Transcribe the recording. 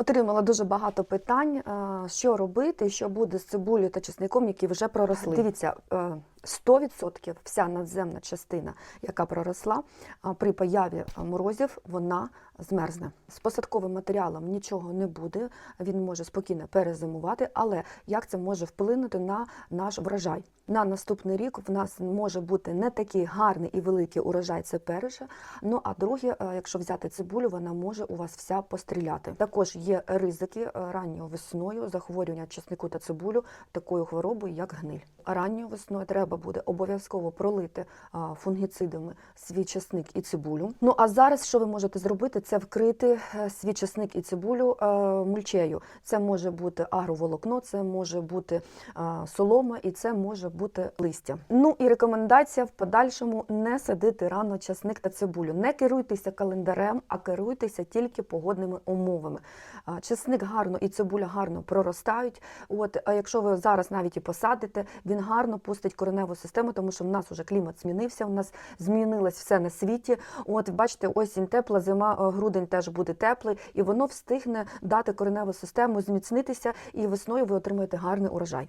Отримала дуже багато питань, е, що робити, що буде з цибулею та чесником, які вже проросли. Дивіться, е, 100% вся надземна частина, яка проросла, при появі морозів вона змерзне. З посадковим матеріалом нічого не буде, він може спокійно перезимувати, але як це може вплинути на наш врожай? На наступний рік в нас може бути не такий гарний і великий урожай, це перше. Ну а друге, е, якщо взяти цибулю, вона може у вас вся постріляти. Також є ризики е, ранньою весною захворювання чеснику та цибулю такою хворобою, як гниль. Ранньою весною треба буде обов'язково пролити фунгіцидами свій чесник і цибулю. Ну а зараз, що ви можете зробити, це вкрити е, свій чесник і цибулю е, мульчею. Це може бути агроволокно, це може бути солома і це може бути листя. Ну і рекомендація в подальшому не садити рано часник та цибулю. Не керуйтеся календарем, а керуйтеся тільки погодними умовами. Чесник гарно і цибуля гарно проростають. От, а якщо ви зараз навіть і посадите, він гарно пустить кореневу систему, тому що в нас уже клімат змінився, у нас змінилось все на світі. От бачите, осінь тепла, зима, е, грудень теж буде теплий, і воно встигне дати кореневу систему, зміцнитися, і весною ви отримаєте гарний урожай.